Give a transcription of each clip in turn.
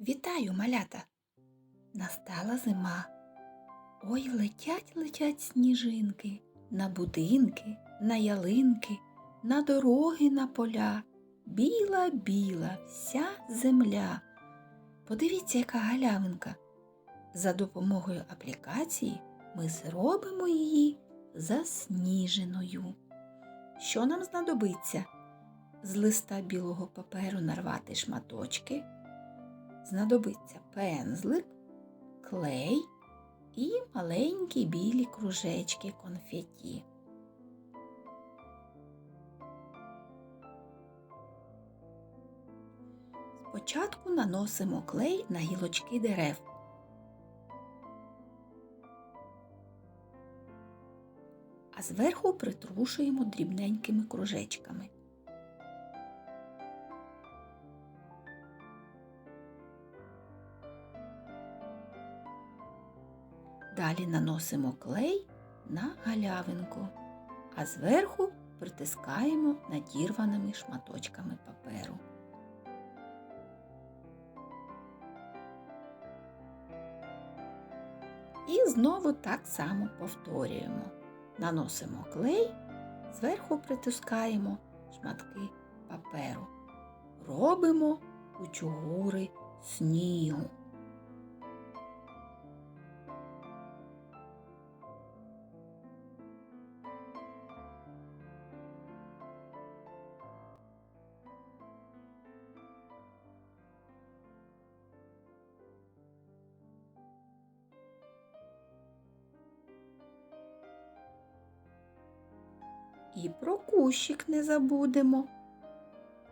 Вітаю, малята! Настала зима. Ой, летять, летять сніжинки на будинки, на ялинки, на дороги, на поля. Біла, біла, вся земля. Подивіться, яка галявинка. За допомогою аплікації ми зробимо її засніженою. Що нам знадобиться? З листа білого паперу нарвати шматочки знадобиться пензлик, клей і маленькі білі кружечки конфеті. Спочатку наносимо клей на гілочки дерев. А зверху притрушуємо дрібненькими кружечками. Далі наносимо клей на галявинку, а зверху притискаємо надірваними шматочками паперу. І знову так само повторюємо. Наносимо клей, зверху притискаємо шматки паперу. Робимо кучугури снігу. І про кущик не забудемо.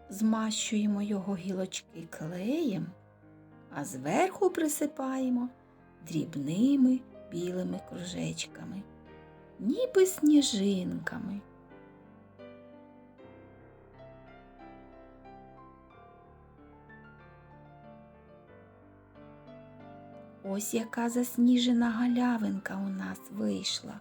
Змащуємо його гілочки клеєм, а зверху присипаємо дрібними білими кружечками, ніби сніжинками. Ось яка засніжена галявинка у нас вийшла.